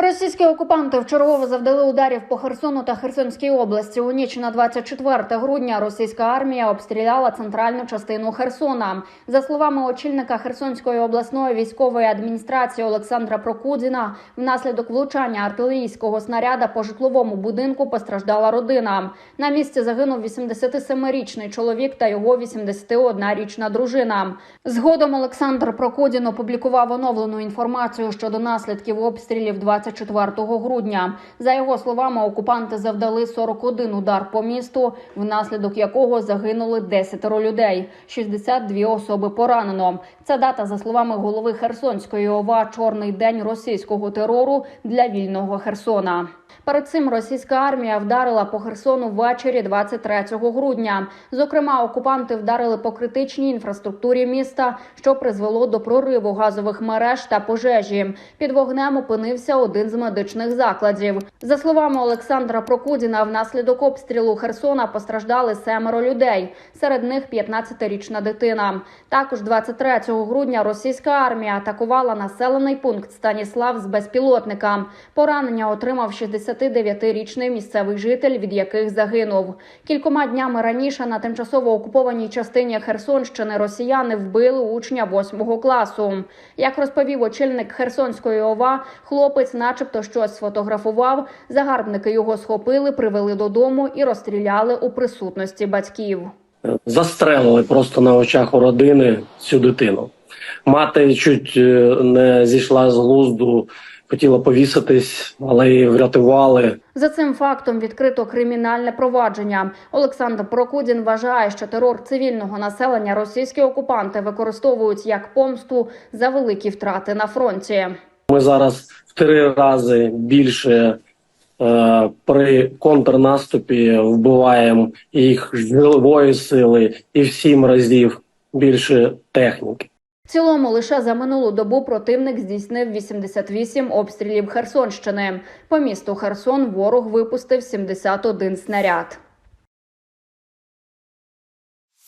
Російські окупанти вчергово завдали ударів по Херсону та Херсонській області. У ніч на 24 грудня російська армія обстріляла центральну частину Херсона. За словами очільника Херсонської обласної військової адміністрації Олександра Прокудіна, внаслідок влучання артилерійського снаряда по житловому будинку постраждала родина. На місці загинув 87-річний чоловік та його 81-річна дружина. Згодом Олександр Прокудін опублікував оновлену інформацію щодо наслідків обстрілів 24 грудня. За його словами, окупанти завдали 41 удар по місту, внаслідок якого загинули 10 людей, 62 особи поранено. Ця дата, за словами голови Херсонської ОВА, чорний день російського терору для вільного Херсона. Перед цим російська армія вдарила по Херсону ввечері 23 грудня. Зокрема, окупанти вдарили по критичній інфраструктурі міста, що призвело до прориву газових мереж та пожежі. Під вогнем опинився один з медичних закладів. За словами Олександра Прокудіна, внаслідок обстрілу Херсона постраждали семеро людей. Серед них 15-річна дитина. Також 23 грудня російська армія атакувала населений пункт Станіслав з безпілотника. Поранення отримав 69-річний місцевий житель, від яких загинув. Кількома днями раніше на тимчасово окупованій частині Херсонщини росіяни вбили учня 8 класу. Як розповів очільник Херсонської ОВА, хлопець, начебто, щось сфотографував. Загарбники його схопили, привели додому і розстріляли у присутності батьків. застрелили просто на очах у родини цю дитину. Мати чуть е, не зійшла з глузду, хотіла повіситись, але її врятували. За цим фактом відкрито кримінальне провадження. Олександр Прокудін вважає, що терор цивільного населення російські окупанти використовують як помсту за великі втрати на фронті. Ми зараз в три рази більше е, при контрнаступі вбиваємо їх живої сили і в сім разів більше техніки. Цілому лише за минулу добу противник здійснив 88 обстрілів Херсонщини. По місту Херсон ворог випустив 71 снаряд.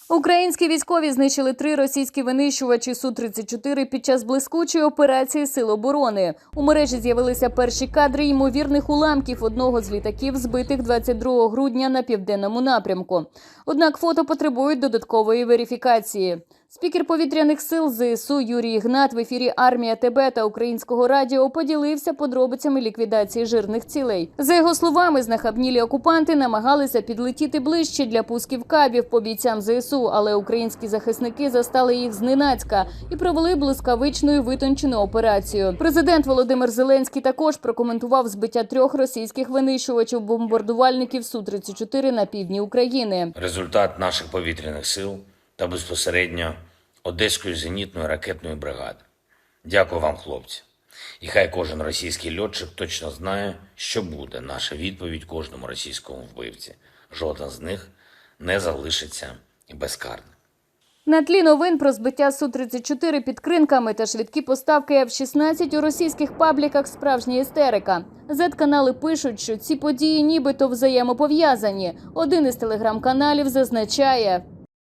Українські військові знищили три російські винищувачі Су-34 під час блискучої операції Сил оборони. У мережі з'явилися перші кадри ймовірних уламків одного з літаків, збитих 22 грудня на південному напрямку. Однак фото потребують додаткової верифікації. Спікер повітряних сил ЗСУ Юрій Ігнат в ефірі Армія ТБ та Українського радіо поділився подробицями ліквідації жирних цілей. За його словами, знахабнілі окупанти намагалися підлетіти ближче для пусків кабів по бійцям ЗСУ, але українські захисники застали їх зненацька і провели блискавичну витончену операцію. Президент Володимир Зеленський також прокоментував збиття трьох російських винищувачів бомбардувальників Су 34 на півдні України. результат наших повітряних сил та безпосередньо Одеської зенітної ракетної бригади. Дякую вам, хлопці. І хай кожен російський льотчик точно знає, що буде наша відповідь кожному російському вбивці. Жоден з них не залишиться безкарним. На тлі новин про збиття Су-34 під кринками та швидкі поставки F-16 у російських пабліках справжня істерика. Зет-канали пишуть, що ці події нібито взаємопов'язані. Один із телеграм-каналів зазначає,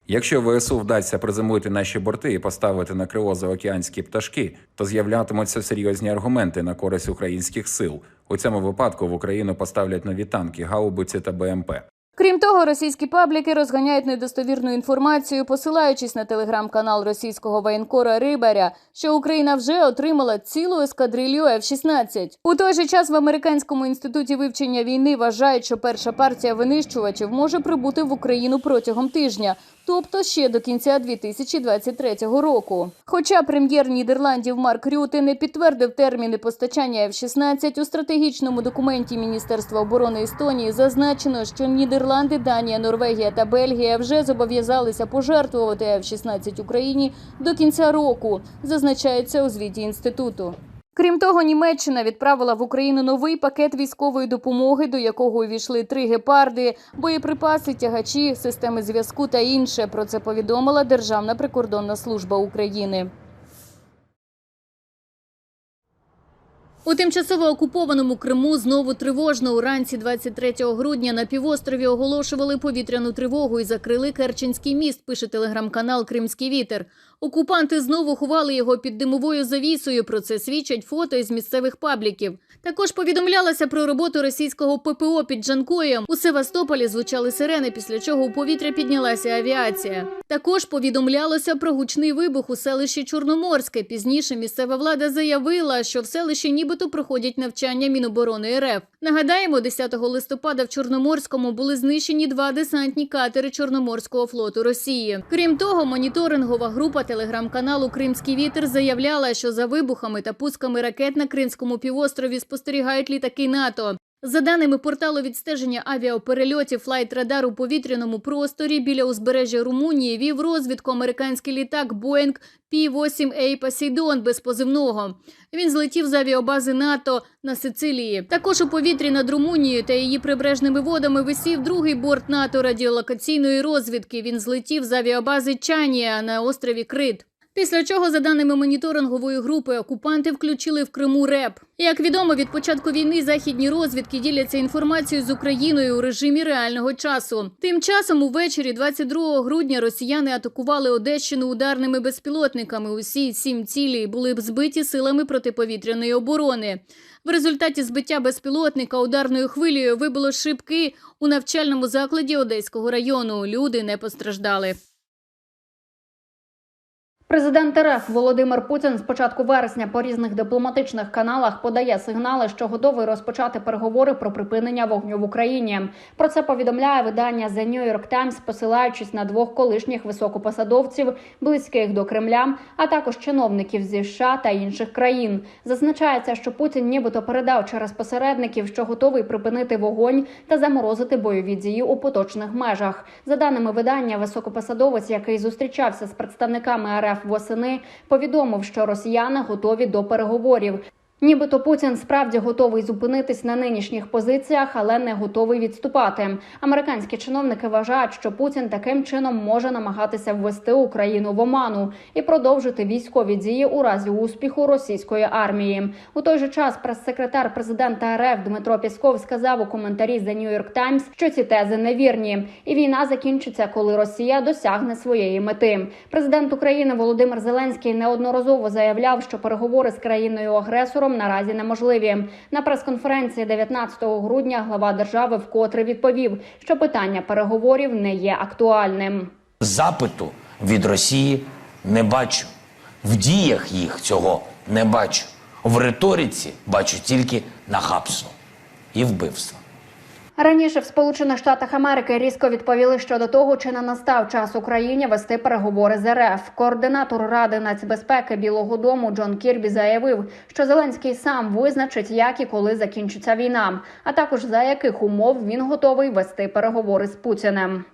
Якщо ВСУ вдасться приземлити наші борти і поставити на крило заокеанські пташки, то з'являтимуться серйозні аргументи на користь українських сил. У цьому випадку в Україну поставлять нові танки, гаубиці та БМП. Крім того, російські пабліки розганяють недостовірну інформацію, посилаючись на телеграм-канал російського воєнкора Рибаря, що Україна вже отримала цілу ескадрилью F-16. У той же час в американському інституті вивчення війни вважають, що перша партія винищувачів може прибути в Україну протягом тижня, тобто ще до кінця 2023 року. Хоча прем'єр Нідерландів Марк Рюте не підтвердив терміни постачання F-16, у стратегічному документі Міністерства оборони Естонії зазначено, що Нідерланди, Данія, Норвегія та Бельгія вже зобов'язалися пожертвувати F-16 Україні до кінця року, зазначається у звіті інституту. Крім того, Німеччина відправила в Україну новий пакет військової допомоги, до якого увійшли три гепарди, боєприпаси, тягачі, системи зв'язку та інше. Про це повідомила Державна прикордонна служба України. У тимчасово окупованому Криму знову тривожно. Уранці 23 грудня на півострові оголошували повітряну тривогу і закрили Керченський міст. Пише телеграм-канал Кримський вітер. Окупанти знову ховали його під димовою завісою. Про це свідчать фото із місцевих пабліків. Також повідомлялося про роботу російського ППО під Джанкоєм. У Севастополі звучали сирени, після чого у повітря піднялася авіація. Також повідомлялося про гучний вибух у селищі Чорноморське. Пізніше місцева влада заявила, що в селищі нібито проходять навчання Міноборони РФ. Нагадаємо, 10 листопада в Чорноморському були знищені два десантні катери Чорноморського флоту Росії. Крім того, моніторингова група телеграм-каналу Кримський вітер заявляла, що за вибухами та пусками ракет на Кримському півострові спостерігають літаки НАТО. За даними порталу відстеження авіаперельотів Radar у повітряному просторі біля узбережжя Румунії вів розвідку американський літак Boeing P-8A Poseidon без позивного. Він злетів з авіабази НАТО на Сицилії. Також у повітрі над Румунією та її прибережними водами висів другий борт НАТО радіолокаційної розвідки. Він злетів з авіабази Чанія на острові Крит. Після чого, за даними моніторингової групи, окупанти включили в Криму РЕП. Як відомо, від початку війни західні розвідки діляться інформацією з Україною у режимі реального часу. Тим часом, увечері 22 грудня, росіяни атакували Одещину ударними безпілотниками. Усі сім цілей були б збиті силами протиповітряної оборони. В результаті збиття безпілотника ударною хвилею вибило шибки у навчальному закладі Одеського району. Люди не постраждали. Президент РФ Володимир Путін з початку вересня по різних дипломатичних каналах подає сигнали, що готовий розпочати переговори про припинення вогню в Україні. Про це повідомляє видання The New York Times, посилаючись на двох колишніх високопосадовців, близьких до Кремля, а також чиновників зі США та інших країн. Зазначається, що Путін нібито передав через посередників, що готовий припинити вогонь та заморозити бойові дії у поточних межах. За даними видання, високопосадовець, який зустрічався з представниками РФ восени, повідомив, що росіяни готові до переговорів. Нібито Путін справді готовий зупинитись на нинішніх позиціях, але не готовий відступати. Американські чиновники вважають, що Путін таким чином може намагатися ввести Україну в оману і продовжити військові дії у разі успіху російської армії. У той же час прес-секретар президента РФ Дмитро Пісков сказав у коментарі The New York Times, що ці тези невірні, і війна закінчиться, коли Росія досягне своєї мети. Президент України Володимир Зеленський неодноразово заявляв, що переговори з країною агресором наразі неможливі. На прес-конференції 19 грудня глава держави вкотре відповів, що питання переговорів не є актуальним. Запиту від Росії не бачу. В діях їх цього не бачу. В риториці бачу тільки нахабство і вбивство. Раніше в Сполучених Штатах Америки різко відповіли щодо того, чи не настав час Україні вести переговори з РФ. Координатор Ради нацбезпеки Білого Дому Джон Кірбі заявив, що Зеленський сам визначить, як і коли закінчиться війна, а також за яких умов він готовий вести переговори з Путіним.